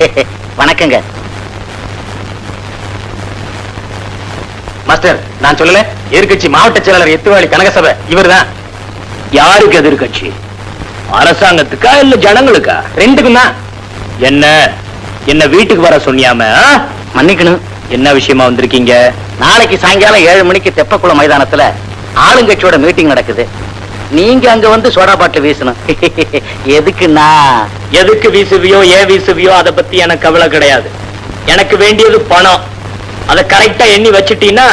வணக்கங்க. மாஸ்டர் நான் சொல்லல எதிர்கட்சி மாவட்ட செயலாளர் எத்துவாளி கனகசபை இவர்தான். யாருக்கு எதிர்கட்சி அரசாங்கத்துக்கா இல்ல ஜனங்களுக்கா? ரெண்டுக்கும் தான் என்ன என்ன வீட்டுக்கு வர சொன்னியாம? மன்னிக்கணும். என்ன விஷயமா வந்திருக்கீங்க? நாளைக்கு சாயங்காலம் ஏழு மணிக்கு தெப்பக்குளம் மைதானத்துல ஆளுங்கட்சியோட மீட்டிங் நடக்குது. நீங்க அங்க வந்து சோடா பாட்டில் வீசணும். எதுக்குன்னா எதுக்கு வீசுவியோ ஏன் வீசுவியோ அதை பத்தி எனக்கு கவலை கிடையாது. எனக்கு வேண்டியது பணம். அதை கரெக்டா எண்ணி வச்சிட்டீன்னா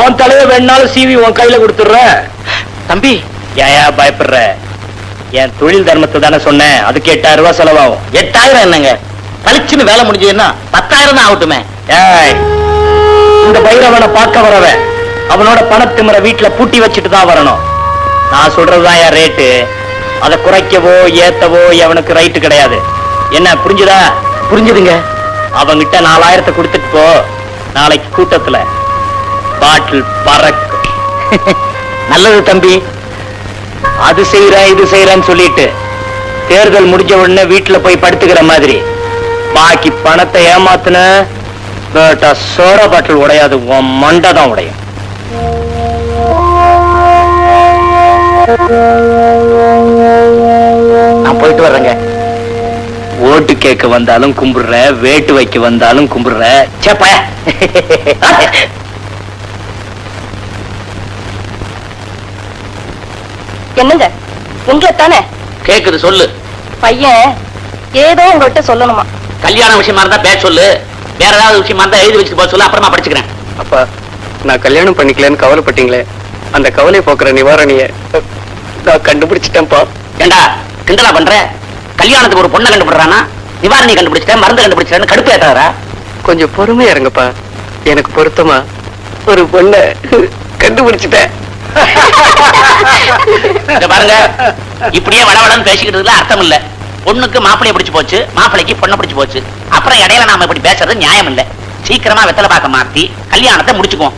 உன் தலைய வேணாலும் சீவி உன் கையில கொடுத்துடுறேன் தம்பி. ஏன் பயப்படுற? என் தொழில் தர்மத்தை தானே சொன்னேன். அதுக்கு எட்டாயிரம் ரூபாய் செலவாகும். எட்டாயிரம் என்னங்க? பளிச்சுன்னு வேலை முடிஞ்சதுன்னா பத்தாயிரம் தான் ஆகட்டுமே. ஏய் இந்த பைரவனை பார்க்க வரவன் அவனோட பணத்திமிர வீட்டுல பூட்டி வச்சுட்டு தான் வரணும். நான் சொல்றதுதான் என் ரேட்டு அதை குறைக்கவோ ஏத்தவோ எவனுக்கு ரைட்டு கிடையாது. என்ன புரிஞ்சுதா? புரிஞ்சுதுங்க. அவங்கிட்ட நாலாயிரத்தை கொடுத்துட்டு போ. நாளைக்கு கூட்டத்துல. பாட்டில் பறக்கும். நல்லது தம்பி. அது செய்யறேன் இது செய்யறேன்னு சொல்லிட்டு தேர்தல் முடிஞ்ச உடனே வீட்டுல போய் படுத்துக்கிற மாதிரி. பாக்கி பணத்தை ஏமாத்துன சோடா பாட்டில் உடையாது உன் மண்டை தான் உடையும். நான் போயிட்டு வர்றேங்க. ஓட்டு கேட்க வந்தாலும் கும்பிடுற வேட்டு வைக்க வந்தாலும் கும்பிடுற. சேப்ப என்னங்க? உங்களை தானே கேக்குது சொல்லு. பையன் ஏதோ உங்கள்கிட்ட சொல்லணுமா? கல்யாண விஷயமா இருந்தா பேச சொல்லு. வேற ஏதாவது விஷயமா இருந்தா எழுதி வச்சுட்டு போக சொல்லு அப்புறமா படிச்சுக்கிறேன். அப்பா நான் கல்யாணம் பண்ணிக்கலன்னு கவலைப்பட்டீங்களே. அந்த கவலை போக்குற நிவாரணிய நான் கண்டுபிடிச்சிட்டேன்ப்பா. ஏண்டா கிண்டலா பண்ற? கல்யாணத்துக்கு ஒரு பொண்ணை கண்டுபிடுறானா நிவாரணி கண்டுபிடிச்சிட்டேன் மருந்து கண்டுபிடிச்சிட்டேன்னு கடுப்பு ஏத்தாரா கொஞ்சம் பொறுமையா இருங்கப்பா. எனக்கு பொருத்தமா ஒரு பொண்ணை கண்டுபிடிச்சிட்டேன். இங்க பாருங்க இப்படியே வளவளன்னு பேசிக்கிட்டதுல அர்த்தம் இல்ல. பொண்ணுக்கு மாப்பிளைய பிடிச்சு போச்சு மாப்பிளைக்கு பொண்ணை பிடிச்சு போச்சு. அப்புறம் இடையில நாம இப்படி பேசுறது நியாயம் இல்ல. சீக்கிரமா வெத்தலை பாக்க மாத்தி கல்யாணத்தை முடிச்சுக்குவோம்.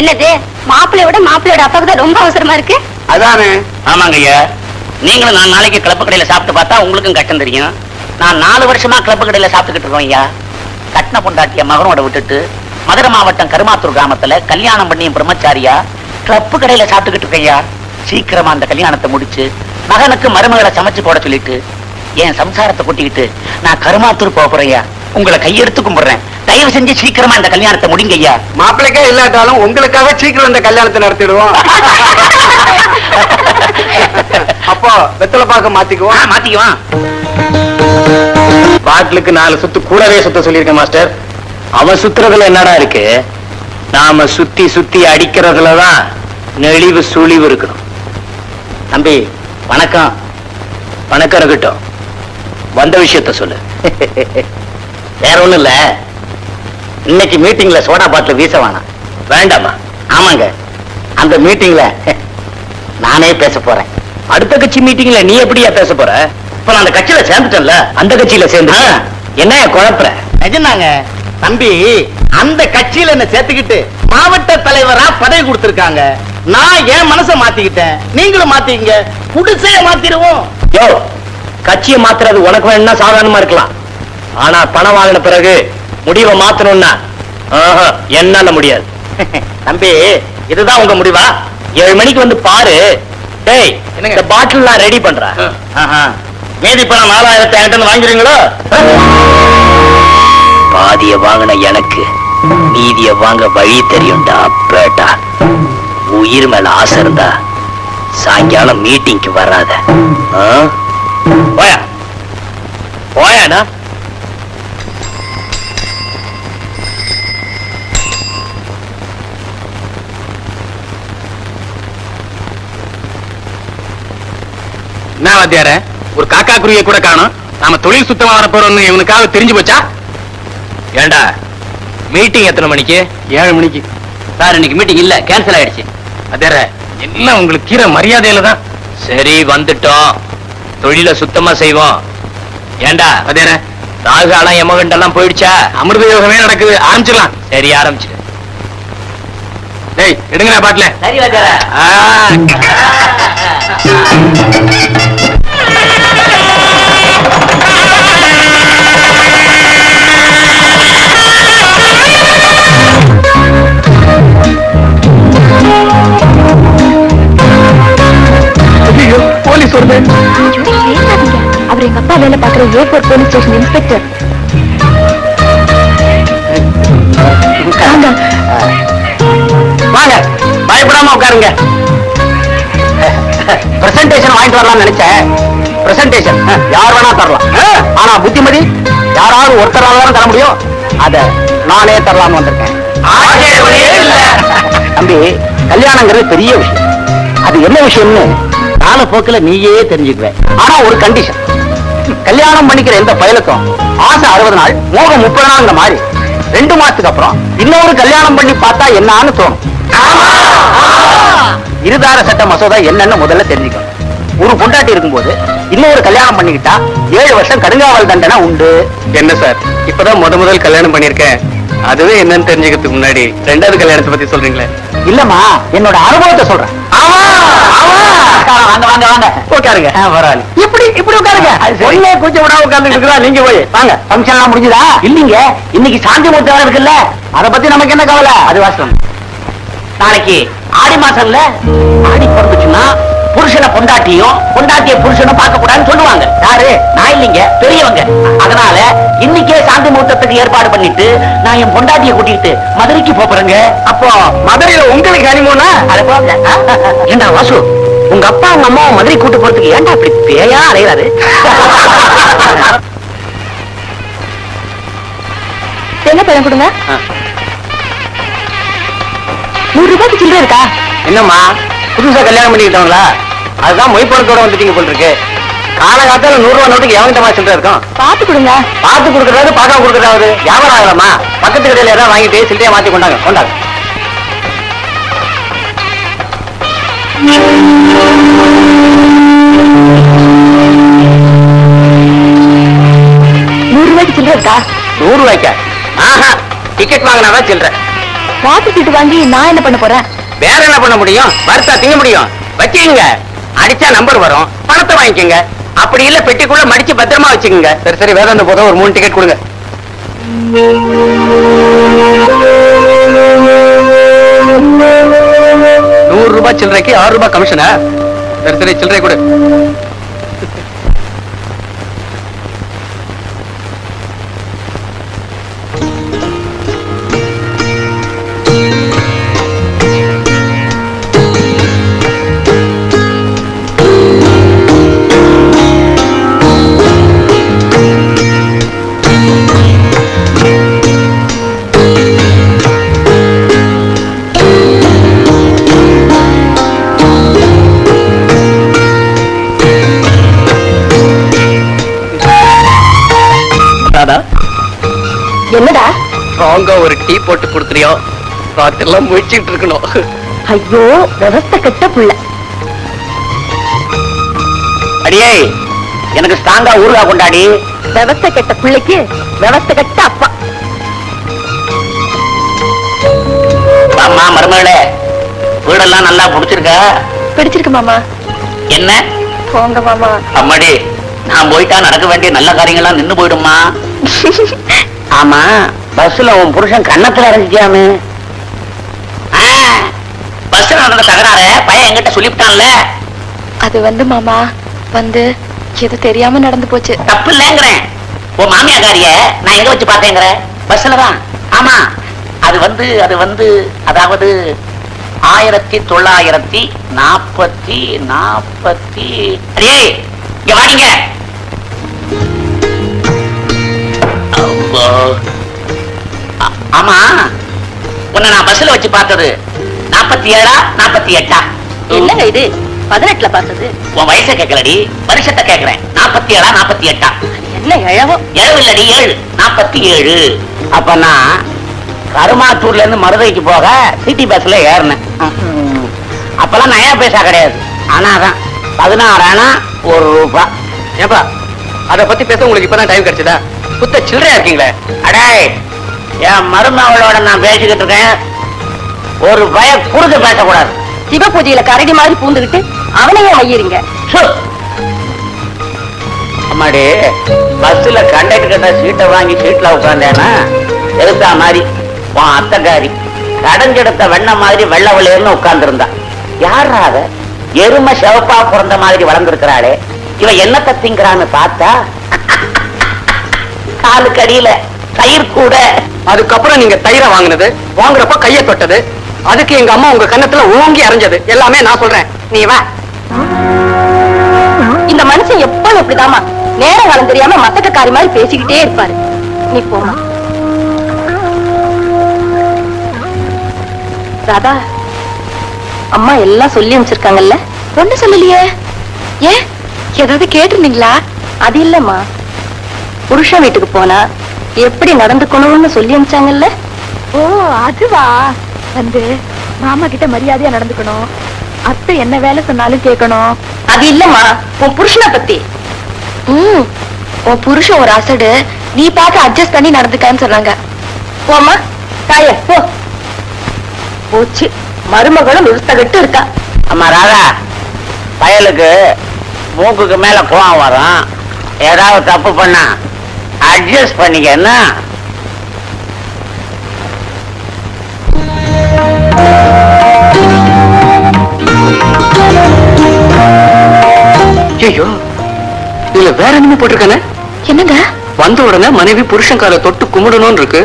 என்னது? மாப்பிள்ளைய விட மாப்பிள்ளையோட அப்பாவுக்கு தான் ரொம்ப அவசரமா இருக்கு? அதானே? ஆமாங்க ஐயா. நீங்களும் நான் நாளைக்கு கிளப்பு கடையில சாப்பிட்டு பார்த்தா உங்களுக்கும் கஷ்டம் தெரியும். நான் நாலு வருஷமா கிளப்பு கடையில சாப்பிட்டுக்கிட்டு இருக்கோம் ஐயா. கட்டின பொண்டாட்டிய மகனோட விட்டுட்டு மதுரை மாவட்டம் கருமாத்தூர் கிராமத்துல கல்யாணம் பண்ணிய பிரம்மச்சாரியா கிளப்பு கடையில சாப்பிட்டுக்கிட்டு இருக்கேன் சீக்கிரமா அந்த கல்யாணத்தை முடிச்சு மகனுக்கு மருமகளை சமைச்சு போட சொல்லிட்டு என் சம்சாரத்தை கூட்டிக்கிட்டு நான் கருமாத்தூர் போக போறேன் உங்களை கையெடுத்து கும்பிடுறேன். தயவு செஞ்சு சீக்கிரமா இந்த கல்யாணத்தை முடிங்க ஐயா மாப்பிள்ளைக்கே இல்லாட்டாலும் உங்களுக்காக சீக்கிரம் இந்த கல்யாணத்தை நடத்திடுவோம். அப்போ வெத்தலை பாக்க மாத்திக்குவோம். மாத்திக்குவான் பாட்டிலுக்கு நாலு சுத்து கூடவே சுத்த சொல்லியிருக்கேன் மாஸ்டர். அவன் சுத்துறதுல என்னடா இருக்கு? நாம சுத்தி சுத்தி அடிக்கிறதுலதான் நெளிவு சுழிவு இருக்கணும். தம்பி வணக்கம். வணக்கம் இருக்கட்டும் வந்த விஷயத்த சொல்லு. வேற ஒண்ணும் இல்ல. இன்னைக்கு மீட்டிங்ல சோடா பாட்டில் வீச வேணாம். வேண்டாமா ஆமாங்க. அந்த மீட்டிங்ல நானே பேச போறேன். அடுத்த கட்சி மீட்டிங்ல நீ எப்படியா பேச போற? இப்ப நான் அந்த கட்சியில சேர்ந்துட்டேன்ல. அந்த கட்சியில சேர்ந்து. என்ன குழப்புற? நிஜம்தாங்க தம்பி அந்த கட்சியில என்ன சேர்த்துக்கிட்டு மாவட்ட தலைவரா பதவி கொடுத்திருக்காங்க. நான் என் மனசை மாத்திக்கிட்டேன். நீங்களும் மாத்திக்கங்க. குடிசைய மாத்திடுவோம். யோ கட்சியை மாத்துறது உனக்கு வேணும்னா சாதாரணமா இருக்கலாம். ஆனா பணம் வாங்கின பிறகு முடிவை மாத்தணும்னா? ஆஹா, என்னால முடியாது. தம்பி இதுதான் உங்க முடிவா? ஏழு மணிக்கு வந்து பாரு. டேய்? இந்த பாட்டில் நான் ரெடி பண்றேன். மீதி பணம் நாலாயிரத்தி என்கிட்ட வாங்குறீங்களோ பாதிய வாங்கின எனக்கு மீதிய வாங்க வழி தெரியும்டா பேட்டா. உயிர் மேல ஆசை இருந்தா சாயங்காலம் மீட்டிங்க்கு வராத? போயா. போயாண்ணா என்ன வாத்தியார? ஒரு காக்கா குருவியை கூட காணும். நாம தொழில் சுத்தமா வர போறோம்னு இவனுக்காக தெரிஞ்சு போச்சா? ஏண்டா மீட்டிங் எத்தனை மணிக்கு? ஏழு மணிக்கு. சார் இன்னைக்கு மீட்டிங் இல்ல கேன்சல் ஆயிடுச்சு. வாத்தியார எல்லாம் உங்களுக்கு கீரை மரியாதையில தான்? சரி வந்துட்டோம். தொழில சுத்தமா செய்வோம். ஏண்டா வாத்தியார. ராகுகாலம் எமகண்டெல்லாம் போயிடுச்சா? அமிர்த யோகமே நடக்குது. ஆரம்பிச்சிடலாம். சரி ஆரம்பிச்சிடு. டேய் எடுங்க பாட்டில. சரி போலீஸ் வருது. அவர் எங்க அப்பா வேலை பாக்குற ஏ போலீஸ் ஸ்டேஷன் இன்ஸ்பெக்டர். வாங்க பயப்படாம உட்காருங்க. பிரசன்டேஷன் வாங்கிட்டு வரலாம்னு நினைச்சேன். பிரசன்டேஷன் யார் வேணா தரலாம். ஆனா புத்திமதி யாராவது ஒருத்தரால தான் தர முடியும்? அத நானே தரலாம்னு வந்திருக்கேன். தம்பி கல்யாணங்கிறது பெரிய விஷயம். அது என்ன விஷயம்னு காலப்போக்கில் நீயே தெரிஞ்சுக்குவேன் ஆனா ஒரு கண்டிஷன் கல்யாணம் பண்ணிக்கிற எந்த பயலுக்கும் ஆசை அறுபது நாள் மோகம் முப்பது நாள்ங்கிற மாதிரி ரெண்டு மாசத்துக்கு அப்புறம் இன்னொரு கல்யாணம் பண்ணி பார்த்தா என்னன்னு தோணும். இருதார சட்ட மசோதா என்னன்னு முதல்ல தெரிஞ்சுக்கணும் ஒரு பொண்டாட்டி இருக்கும்போது இன்னொரு கல்யாணம் பண்ணிக்கிட்டா ஏழு வருஷம் கடுங்காவல் தண்டனை உண்டு. என்ன சார்? இப்பதான் முத முதல் கல்யாணம் பண்ணிருக்கேன் அதுவே என்னன்னு தெரிஞ்சுக்கிறதுக்கு முன்னாடி ரெண்டாவது கல்யாணத்தை பத்தி சொல்றீங்களே. இல்லம்மா என்னோட அனுபவத்தை சொல்றேன். வாங்க வாங்க வாங்க. உட்காருங்க. பரவாயில்ல இப்படி இப்படி உட்காருங்க? ஒன்னே கொஞ்சம் விடாம உட்கார்ந்து இருக்கிறா நீங்க போய். வாங்க ஃபங்க்ஷன் எல்லாம் முடிஞ்சுதா? இல்லீங்க இன்னைக்கு சாந்தி முகூர்த்தம் வேற இருக்குல்ல. அத பத்தி நமக்கு என்ன கவலை? அது வாசம் நாளைக்கு ஆடி மாசம்ல ஆடி பிறந்துச்சுன்னா புருஷனை பொண்டாட்டியும் பொண்டாட்டிய புருஷனும் பார்க்க கூடாதுன்னு சொல்லுவாங்க. யாரு? நான் இல்லைங்க. பெரியவங்க. அதனால இன்னைக்கே சாந்தி முகூர்த்தத்துக்கு ஏற்பாடு பண்ணிட்டு நான் என் பொண்டாட்டிய கூட்டிட்டு மதுரைக்கு போறேங்க. அப்போ மதுரையில உங்களுக்கு அனிமோனா ஏண்டா வாசு உங்க அப்பா உங்க அம்மாவை மதுரை கூட்டு போறதுக்கு ஏன்டா அப்படி பேயா அலைகிறாரு என்ன பழம் கொடுங்க? நூறு ரூபாய்க்கு சில்லறை இருக்கா? என்னம்மா புதுசா கல்யாணம் பண்ணிக்கிட்டவங்களா? அதுதான் மொய் பணத்தோட வந்துட்டீங்க போல் இருக்கு. காலகாலத்துல நூறு நோட்டுக்கு எவங்கிட்ட மாதிரி இருக்கும்? பார்த்து கொடுங்க. பார்த்து கொடுக்கறது பார்க்காம கொடுக்கறாவது வியாபாரம் ஆகலாமா? பக்கத்து கடையில ஏதாவது வாங்கிட்டு சில்லையா மாத்தி கொண்டாங்க கொண்டாங்க. நூறு ரூபாய்க்கு சில்லறை இருக்கா? நூறு ரூபாய்க்கா? ஆஹா டிக்கெட் வாங்கினாதான் சில்லற. வாக்கு சீட்டு வாங்கி நான் என்ன பண்ண போறேன்? வேற என்ன பண்ண முடியும்? வறுத்தா திங்க முடியும். வச்சுக்கங்க. அடிச்சா நம்பர் வரும். பணத்தை வாங்கிக்கோங்க. அப்படி இல்ல பெட்டிக்குள்ள மடிச்சு பத்திரமா வச்சுக்கோங்க. சரி சரி வேற அந்த போதும். ஒரு மூணு டிக்கெட் கொடுங்க. நூறு ரூபாய் சில்லறைக்கு ஆறு ரூபாய் கமிஷனா சரி சரி சில்லறை கொடு. என்னடா? ஸ்ட்ராங்கா ஒரு டீ போட்டு கொடுத்துறியோ? ராத்திரெல்லாம் முயற்சிட்டு இருக்கணும். ஐயோ விவஸ்த கெட்ட புள்ள. அடியே எனக்கு ஸ்ட்ராங்கா ஊறுகா கொண்டாடி. விவஸ்த கெட்ட பிள்ளைக்கு விவஸ்த கெட்ட அப்பா. அம்மா மருமகளே வீடெல்லாம் நல்லா புடிச்சிருக்கா? பிடிச்சிருக்கு மாமா. என்ன? போங்க மாமா. அம்மாடி நான் போயிட்டா நடக்க வேண்டிய நல்ல காரியங்கள்லாம் நின்னு போயிடுமா ஆமா பஸ்ல உன் புருஷன் கன்னத்துல இறங்கிச்சாமு பஸ்ல நடந்த தகராற பையன் என்கிட்ட சொல்லிவிட்டான்ல. அது வந்து மாமா வந்து எது தெரியாம நடந்து போச்சு. தப்பு இல்லைங்கிறேன். உன் மாமியாக்காரிய நான் எங்க வச்சு பார்த்தேங்கிற? பஸ்ல தான். ஆமா அது வந்து அது வந்து அதாவது ஆயிரத்தி தொள்ளாயிரத்தி நாற்பத்தி நாற்பத்தி அடே இங்க வாடிங்க ஆ- ஆமா. உன்னை நான் பஸ்ல வச்சு பார்த்தது. நாற்பத்தி ஏழா நாற்பத்தி எட்டா? என்னங்க இது? பதினெட்டுல பார்த்தது. உன் வயசை கேட்கலடி. வருஷத்தை கேட்கிறேன். நாற்பத்தி ஏழா நாற்பத்தி எட்டா? என்ன எழவோ ஏழு இல்லடி ஏழு. நாற்பத்தி ஏழு. அப்ப நான் கருமாத்தூர்ல இருந்து மதுரைக்கு போக சிட்டி பஸ்ல ஏறினேன். அப்பெல்லாம் நயா பைசா கிடையாது. ஆனா அதான் பதினாறு ஆனா ஒரு ரூபாய் ஏப்பா அத பத்தி பேச உங்களுக்கு இப்பதான் டைம் கிடைச்சதா? புத்த சில்லறையா இருக்கீங்களே? அடே என் மருமகளோட நான் பேசிக்கிட்டு இருக்கேன். ஒரு பய குறுக்க பேசக்கூடாது. சிவ பூஜையில கரடி மாதிரி பூந்துகிட்டு அவனையே ஐயறீங்க சு. அம்மாடி பஸ்ல கண்டக்டர் கிட்ட சீட்டை வாங்கி சீட்ல உட்காந்தேனா எதுத்தா மாதிரி உன் அத்தைக்காரி கடைஞ்செடுத்த வெண்ண மாதிரி வெள்ள வெள்ளையர்னு உட்கார்ந்துருந்தா. யாரா அத எருமை சிவப்பா பிறந்த மாதிரி வளர்ந்துருக்கிறாளே. இவ என்னத்தை திங்கிறான்னு பார்த்தா காலுக்கு அடியில தயிர் கூட. அதுக்கப்புறம் நீங்க தயிரை வாங்குனது வாங்குறப்ப கைய தொட்டது அதுக்கு எங்க அம்மா உங்க கன்னத்துல ஓங்கி அரைஞ்சது. எல்லாமே நான் சொல்றேன். நீ வா. இந்த மனுஷன் எப்பவும் இப்படிதாமா நேர காலம் தெரியாம மத்தக்காரி மாதிரி பேசிக்கிட்டே இருப்பாரு. நீ போமா ராதா அம்மா எல்லாம் சொல்லி அனுப்பிச்சிருக்காங்கல்ல? ஒண்ணு சொல்லலையே. ஏன்? ஏதாவது கேட்டிருந்தீங்களா? அது இல்லம்மா. புருஷன் வீட்டுக்கு போனா எப்படி நடந்துக்கணும்னு சொல்லி அனுப்பிச்சாங்கல்ல? ஓ அதுவா? வந்து மாமா கிட்ட மரியாதையா நடந்துக்கணும். அத்தை என்ன வேலை சொன்னாலும் கேட்கணும். அது இல்லம்மா உன் புருஷனை பத்தி. ம். உன் புருஷன் ஒரு அசடு. நீ பார்த்து அட்ஜஸ்ட் பண்ணி நடந்துக்கான்னு சொன்னாங்க. போம்மா தாய போ. போச்சு. மருமகளும் நிறுத்தகிட்டு இருக்கா. அம்மா ராதா பயலுக்கு மூக்குக்கு மேல கோவம் வரும். ஏதாவது தப்பு பண்ணா அட்ஜஸ்ட் பண்ணிக்க என்ன ஐயோ இதுல வேற என்னமோ போட்டிருக்கானே? என்னங்க? வந்த உடனே மனைவி புருஷன் காலை தொட்டு கும்பிடணும்னு இருக்கு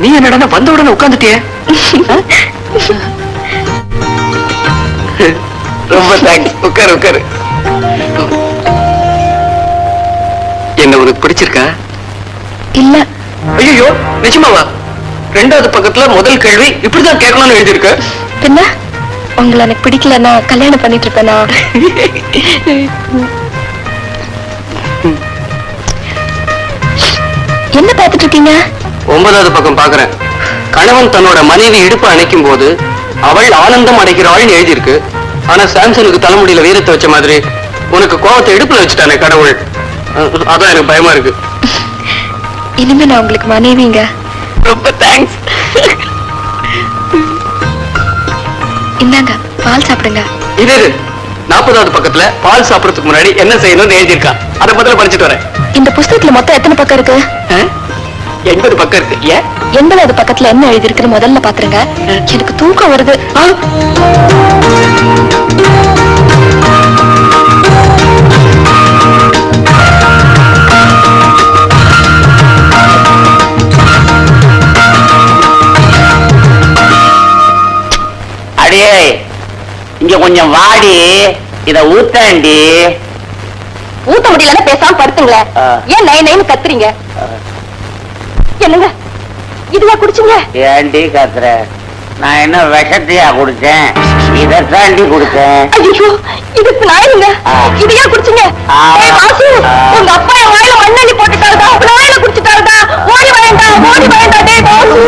நீ என்னடா வந்த உடனே உட்காந்துட்டியே ரொம்ப தேங்க்ஸ் உட்காரு உட்காரு. உனக்கு பிடிச்சிருக்கா? இல்ல. ஐயோ நிஜமாவா? ரெண்டாவது பக்கத்துல முதல் கேள்வி இப்படிதான் கேட்கணும்னு எழுதியிருக்க. பின்ன? உங்களை எனக்கு பிடிக்கலன்னா கல்யாணம் பண்ணிட்டு இருப்பேனா என்ன பார்த்துட்டு இருக்கீங்க ஒன்பதாவது பக்கம் பாக்குறேன் கணவன் தன்னோட மனைவி இடுப்பு அணைக்கும் போது அவள் ஆனந்தம் அடைகிறாள்னு எழுதியிருக்கு. ஆனா சாம்சனுக்கு தலைமுடியில வீரத்தை வச்ச மாதிரி உனக்கு கோவத்தை இடுப்புல வச்சுட்டானே கடவுள். அதான் எனக்கு பயமா இருக்கு. இனிமே நான் உங்களுக்கு மனைவிங்க. ரொம்ப தேங்க்ஸ் இந்தாங்க பால் சாப்பிடுங்க. இது. நாற்பதாவது பக்கத்துல பால் சாப்பிடறதுக்கு முன்னாடி என்ன செய்யணும்னு எழுதியிருக்கான் அதை முதல்ல படிச்சுட்டு வரேன். இந்த புஸ்தகத்துல மொத்தம் எத்தனை பக்கம் இருக்கு? எண்பது பக்கம் இருக்கு. ஏன்? எண்பதாவது பக்கத்துல என்ன எழுதிருக்குன்னு முதல்ல பாத்துருங்க. எனக்கு தூக்கம் வருது. அடியே இங்க கொஞ்சம் வாடி. இத ஊத்தாண்டி. ஊத்த முடியலன்னா பேசாம படுத்துங்களேன். ஏன் நை நைன்னு கத்துறீங்க? என்னங்க? இதுவா குடிச்சீங்க ஏண்டி கத்துற? நான் என்ன விஷத்தையா குடிச்சேன்? இதை தாண்டி குடிச்சேன் ஐயோ இதுக்கு நாயுங்க ஆ. இது ஏன் குடிச்சீங்க வாசு. உங்க அப்பா என் வாயில மண்ணெண்ணி போட்டுட்டாருடா. நாயில குடிச்சிட்டாருடா. ஓடி வாயண்டா ஓடி வாயண்டா டேய் வாசு.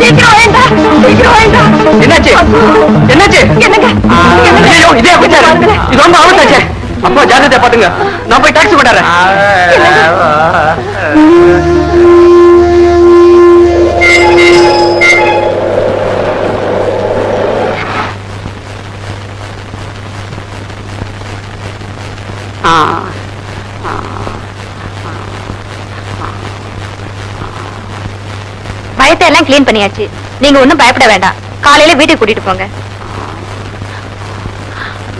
சீக்கிரம் வாயண்டா சீக்கிரம் வாயண்டா என்னாச்சு? என்னாச்சு? என்னங்க? ஐயோ இதே அப்படிச்சாரு இது ரொம்ப ஆபத்தாச்சே. அப்பா ஜாக்கிரதையா பாத்துங்க. நான் போய் டாக்ஸி கொண்டாடுறேன். பயத்தை எல்லாம் க்ளீன் பண்ணியாச்சு. நீங்க ஒண்ணும் பயப்பட வேண்டாம். காலையில வீட்டுக்கு கூட்டிட்டு போங்க.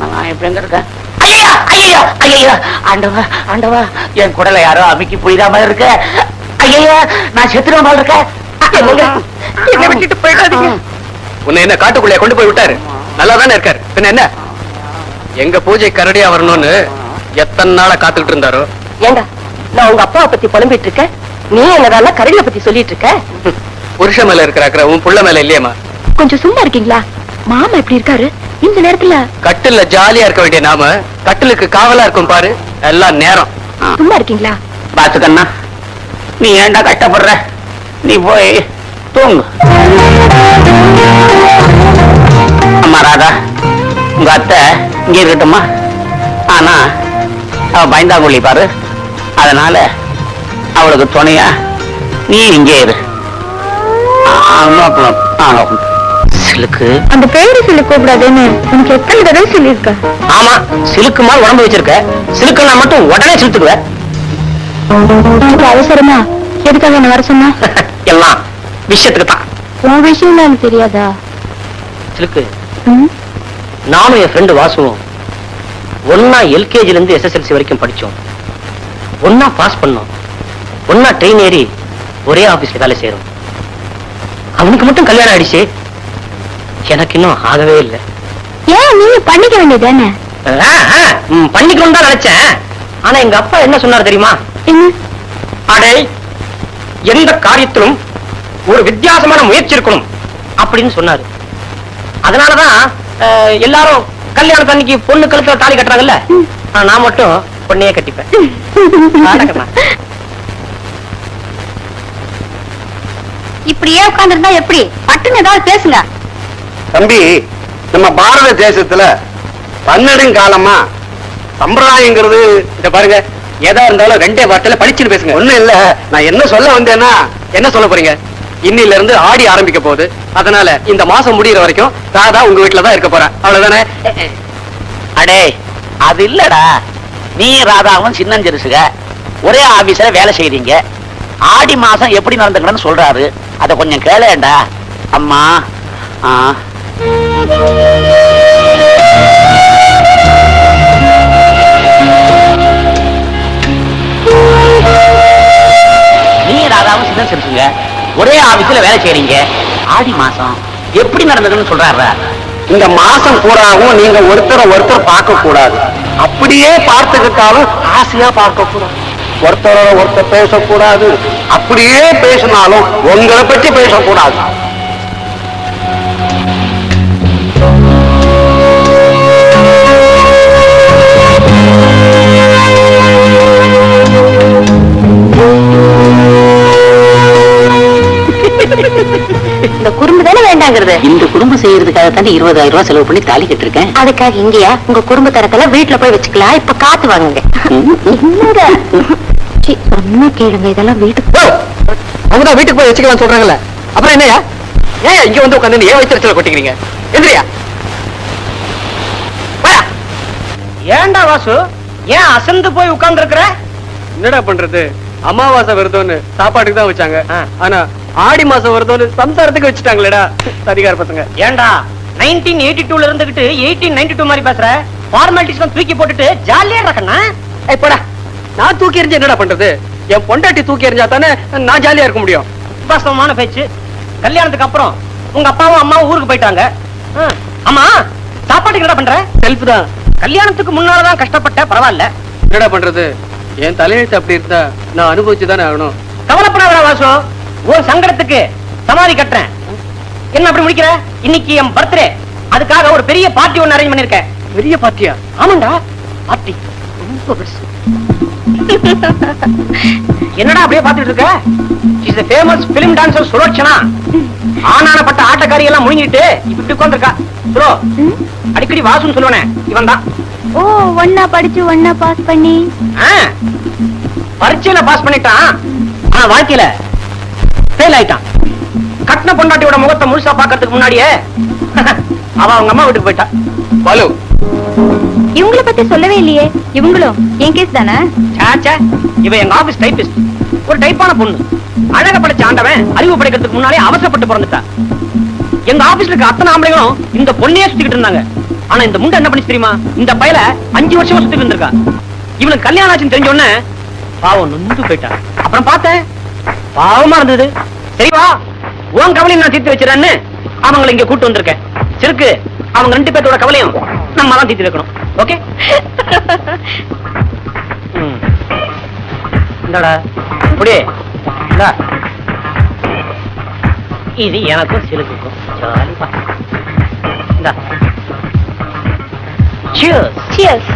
நான் இப்ப எங்க இருக்கேன்? ஐயா ஐயா ஐயா ஆண்டவா ஆண்டவா என் குடலை யாரோ அமுக்கி புரியாம இருக்க? ஐயா நான் செத்துருவ போல இருக்க. என்னங்க? என்னை விட்டுட்டு போயிடாதீங்க. உன்னை என்ன காட்டுக்குள்ளே கொண்டு போய் விட்டாரு? நல்லா தானே இருக்காரு. பின்ன என்ன? எங்க பூஜை கரடியா வரணும்னு எத்தனை நாளா காத்துக்கிட்டு இருந்தாரோ? ஏண்டா நான் உங்க அப்பாவை பத்தி புலம்பிட்டு இருக்கேன். நீ என்னதான் கரடிய பத்தி சொல்லிட்டு இருக்க? புருஷன் மேல இருக்கிற அக்கறை உன் புள்ள மேல இல்லையேம்மா. கொஞ்சம் சும்மா இருக்கீங்களா? மாமா எப்படி இருக்காரு? இந்த நேரத்துல கட்டில்ல ஜாலியா இருக்க வேண்டிய நாம கட்டிலுக்கு காவலா இருக்கும் பாரு எல்லாம் நேரம். சும்மா இருக்கீங்களா? பாத்துக்கண்ணா நீ ஏன்டா கஷ்டப்படுற? நீ போய் தூங்கு. அம்மா ராதா உங்க அத்தை இங்க இருக்கட்டுமா ஆனா அவ பயந்தாங்குழி பாரு. அதனால அவளுக்கு துணையா? நீ இங்கே இரு. சிலுக்கு. அந்த பேரு சொல்லி கூப்பிடாதுன்னு உனக்கு எத்தனை தடவை சொல்லியிருக்க? ஆமா சிலுக்கு மாதிரி உடம்பு வச்சிருக்க. சிலுக்குன்னா மட்டும் உடனே சிலுத்துக்குவ. அவசரமா? எதுக்காக என்ன வர சொன்னா? எல்லாம் விஷயத்துக்கு தான். உன் விஷயம் எனக்கு தெரியாதா? சிலுக்கு? நானும் என் ஃப்ரெண்டு வாசுவும் ஒன்னா எல்கேஜில இருந்து எஸ்எஸ்எல்சி வரைக்கும் படிச்சோம். ஒன்னா பாஸ் பண்ணோம். ஒன்னா ட்ரெயின் ஏறி ஒரே ஆபீஸ்ல வேலை செய்யறோம் அவனுக்கு மட்டும் கல்யாணம் ஆயிடுச்சு. எனக்கு இன்னும் ஆகவே இல்லை. ஏன் நீங்க பண்ணிக்க வேண்டியதானே பண்ணிக்கணும் தான் நினைச்சேன். ஆனா எங்க அப்பா என்ன சொன்னார் தெரியுமா? அடே எந்த காரியத்திலும் ஒரு வித்தியாசமான முயற்சி இருக்கணும் அப்படின்னு சொன்னாரு. அதனாலதான் எல்லாரும் கல்யாணத்தன்னைக்கு பொண்ணு கழுத்துல தாலி கட்டுறாங்கல்ல? நான் மட்டும் பொண்ணையே கட்டிப்பேன். இப்படியே உட்கார்ந்திருந்தா எப்படி? பட்டுன்னு ஏதாவது பேசுங்க. தம்பி நம்ம பாரத தேசத்துல பன்னெடுங்காலமா சம்பிரதாயங்கிறது இத பாருங்க எதா இருந்தாலும் ரெண்டே வார்த்தையில படிச்சுன்னு பேசுங்க. ஒண்ணும் இல்ல. நான் என்ன சொல்ல வந்தேன்னா என்ன சொல்ல போறீங்க? இன்னில இருந்து ஆடி ஆரம்பிக்க போகுது. அதனால இந்த மாசம் முடியிற வரைக்கும் ராதா உங்க வீட்டுல தான் இருக்க போறேன் அவ்வளவுதானே? அடே அது இல்லடா. நீ ராதாவும் சின்னஞ்சிறுசுக ஒரே ஆபீஸ்ல வேலை செய்றீங்க. ஆடி மாசம் எப்படி நடந்துக்கணும்னு சொல்றாரு. அத கொஞ்சம் கேளேண்டா அம்மா. ஆ. நீ ராதாவும் சின்ன ஒரே ஆபீஸ்ல வேலை செய்றீங்க. ஆடி மாசம் எப்படி நடந்ததுன்னு சொல்றாரு இந்த மாசம் பூராவும் நீங்க ஒருத்தரை ஒருத்தர் பார்க்க கூடாது அப்படியே பார்த்துக்கிட்டாலும் ஆசையா பார்க்க கூடாது ஒருத்தரோட ஒருத்தர் பேசக்கூடாது. அப்படியே பேசினாலும் உங்களை பற்றி பேசக்கூடாது. இந்த குறும்பு தானே வேண்டாங்கிறது? இந்த குடும்பம் செய்யறதுக்காக தாண்டி இருபதாயிரம் ரூபாய் செலவு பண்ணி தாலி கட்டிருக்கேன். அதுக்காக இங்கயா? உங்க குடும்ப தரத்தெல்லாம் வீட்டுல போய் வச்சுக்கலாம். இப்ப காத்து வாங்குங்க. சொன்னா கேளுங்க இதெல்லாம் வீட்டுக்கு போய் வச்சுக்கலாம் சொல்றாங்கல்ல. அப்புறம் என்னையா ஏன் இங்க வந்து உட்காந்து ஏன் வச்சிருச்சல கொட்டிக்கிறீங்க? எந்திரியா. ஏன்டா வாசு? ஏன் அசந்து போய் உட்கார்ந்து இருக்கிற என்னடா பண்றது? அமாவாசை விரதம்னு சாப்பாட்டுக்கு தான் வச்சாங்க. ஆனா ஆடி மாசம் விரதம்னு சம்சாரத்துக்கு வச்சுட்டாங்களேடா சரிகார பசங்க. ஏன்டா? நைன்டீன் எயிட்டி டூல இருந்துகிட்டு எயிட்டீன் நைன்டி டூ மாதிரி பேசுற? ஃபார்மாலிட்டிஸ் தூக்கி போட்டுட்டு ஜாலியா இருக்கண்ணா போடா. நான் தூக்கி எறிஞ்சு என்னடா பண்றது? என் பொண்டாட்டி தூக்கி எறிஞ்சா தானே நான் ஜாலியா இருக்க முடியும். விசுவாசமான பேச்சு. கல்யாணத்துக்கு அப்புறம் உங்க அப்பாவும் அம்மாவும் ஊருக்கு போயிட்டாங்க. ஆமா சாப்பாட்டுக்கு என்ன பண்ற? செல்ஃப் தான். கல்யாணத்துக்கு முன்னாலதான் கஷ்டப்பட்ட பரவாயில்ல. என்னடா பண்றது? என் தலையெழுத்து அப்படி இருந்தா நான் அனுபவிச்சு தானே ஆகணும். கவலைப்படாத வாசு. உன் சங்கடத்துக்கு சமாதி கட்டுறேன். என்ன அப்படி முடிக்கிற? இன்னைக்கு என் பர்த்டே அதுக்காக ஒரு பெரிய பார்ட்டி ஒன்னு அரேஞ்ச் பண்ணிருக்கேன். பெரிய பார்ட்டியா ஆமாண்டா பார்ட்டி ரொம்ப பெருசு. என்னடா அப்படியே பார்த்துட்டு இருக்க? Is famous film dancer Sulochana. ஆனானப்பட்ட ஆட்டக்காரி எல்லாம் முழுங்கிட்டு இப்படி உட்கார்ந்திருக்கா. சுலோ அடிக்கடி வாசுன்னு சொல்லுவனே இவன் தான் ஓ ஒன்னா படிச்சு ஒன்னா பாஸ் பண்ணி. பரீட்சையில பாஸ் பண்ணிட்டான். ஆனா வாழ்க்கையில ஃபெயில் ஆயிட்டான். கட்டின பொண்டாட்டியோட முகத்தை முழுசா பாக்கிறதுக்கு முன்னாடியே அவ அவங்க அம்மா வீட்டுக்கு போயிட்டா பாலு இவங்கள பத்தி சொல்லவே இல்லையே. இவங்களும் என் கேஸ் தானே? சாச்சா இவ எங்க ஆபீஸ் டைபிஸ்ட் ஒரு டைப்பான பொண்ணு. அழக படைச்ச ஆண்டவன் அறிவு படைக்கிறதுக்கு முன்னாலே அவசரப்பட்டு பிறந்துட்டா. எங்க ஆபீஸ்ல இருக்க அத்தனை ஆம்பளைகளும் இந்த பொண்ணையே சுத்திக்கிட்டு இருந்தாங்க. ஆனா இந்த முண்டை என்ன பண்ணி தெரியுமா? இந்த பயல அஞ்சு வருஷமா சுத்திட்டு இருந்திருக்கா. இவனுக்கு கல்யாணம் ஆச்சுன்னு தெரிஞ்ச உடனே பாவம் நொந்து போயிட்டா. அப்புறம் பார்த்தேன் பாவமா இருந்தது. சரிவா உன் கவலையும் நான் தீர்த்து வச்சிடறேன்னு அவங்களை இங்க கூட்டு வந்திருக்கேன். சிறுக்கு அவங்க ரெண்டு பேர்த்தோட கவலையும் நம்ம தான் தீர்த்து வைக்கணும். ஓகே இந்தாடா. அப்படியே இந்தா. இது எனக்கும் சிலுக்குக்கும். ஜாலிப்பா. இந்தா. Cheers. சியர்ஸ்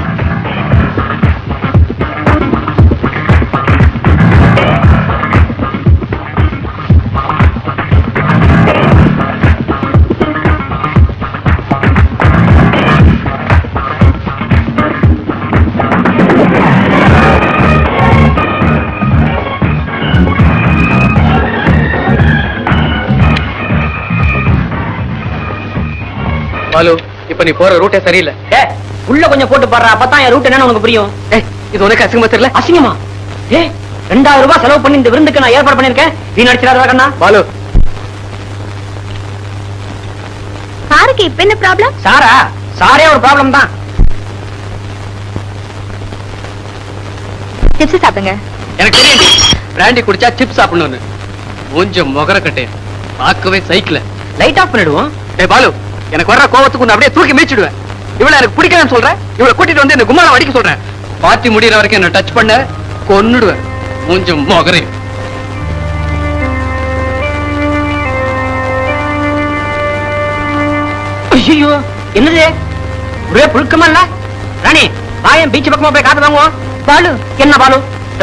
இப்ப நீ போற ரூட்டே சரியில்லை. ஏய், உள்ள கொஞ்சம் போட்டு பாடுற அப்பதான் என் ரூட் என்னன்னு உனக்கு புரியும். ஏய் இது உனக்கு அசிங்கமா தெரியல? அசிங்கமா? ஏ ரெண்டாயிரம் ரூபாய் செலவு பண்ணி இந்த விருந்துக்கு நான் ஏற்பாடு பண்ணிருக்கேன் நீ நடிச்சிடாதா கண்ணா. பாலு. சாருக்கு இப்ப என்ன ப்ராப்ளம் சாரா சாரே ஒரு ப்ராப்ளம் தான். டிப்ஸ் சாப்பிடுங்க. எனக்கு தெரியும் பிராண்டி குடிச்சா சிப்ஸ் சாப்பிடணும்னு. கொஞ்சம் முகர கட்டையன் பார்க்கவே சைக்கிள் லைட் ஆஃப் பண்ணிடுவோம். டேய் பாலு. எனக்கு வர்ற கோவத்துக்கு அப்படியே தூக்கி மீச்சிடுவேன் இவளை எனக்கு பிடிக்கலன்னு சொல்றேன் இவளை கூட்டிட்டு வந்து இந்த கும்மாளம் அடிக்க சொல்றேன் பார்ட்டி முடியிற வரைக்கும் என்ன டச் பண்ண கொன்னுடுவேன். கொஞ்சம் முகரை ஐயோ என்னது? ஒரே புழுக்கமா இல்ல? ராணி வாயன் பீச் பக்கமா போய் காத்து வாங்குவோம் பாலு என்ன பாலு?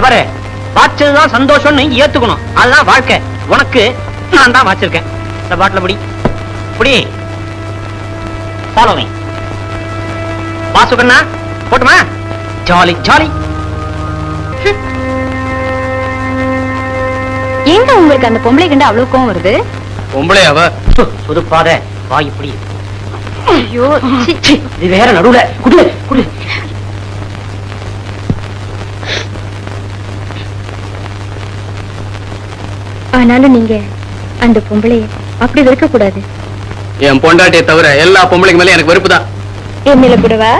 பாரு வாச்சதுதான் சந்தோஷம்னு ஏத்துக்கணும். அதுதான் வாழ்க்கை. உனக்கு நான் தான் வாச்சிருக்கேன். இந்த பாட்டில் புடி. புடி. ஃபாலோ மீ வாசுகண்ணா போட்டுமா? ஜாலி ஜாலி எங்க உங்களுக்கு அந்த பொம்பளை கண்டு அவ்வளவு கோவம் வருது? பொம்பளை அவ புதுப்பாத. வாய் இப்படி ஐயோ இது வேற நடுவுல. குடு குடு. ஆனாலும் நீங்க அந்த பொம்பளைய அப்படி வெறுக்க கூடாது என் பொண்டாட்டியை தவிர எல்லா பொம்பளைங்க மேல எனக்கு வெறுப்பு தான் என் மேல கூடவா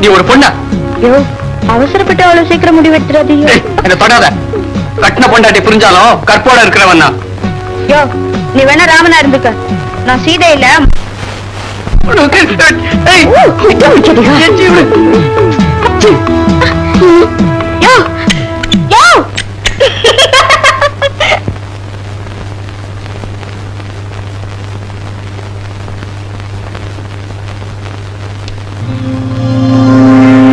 நீ ஒரு பொண்ணா? ஐயோ அவசரப்பட்டு அவ்வளவு சீக்கிரம் முடிவெடுத்துறாதீங்க என்னை தொடாத. கட்டின பொண்டாட்டி புரிஞ்சாலும் கற்போட இருக்கிறவன் தான் யோ நீ வேணா ராமனா இருந்துக்க. நான் சீதை இல்ல Look at that! Hey! Wait, wait, wait, wait, wait, wait, wait, wait, wait, wait, wait,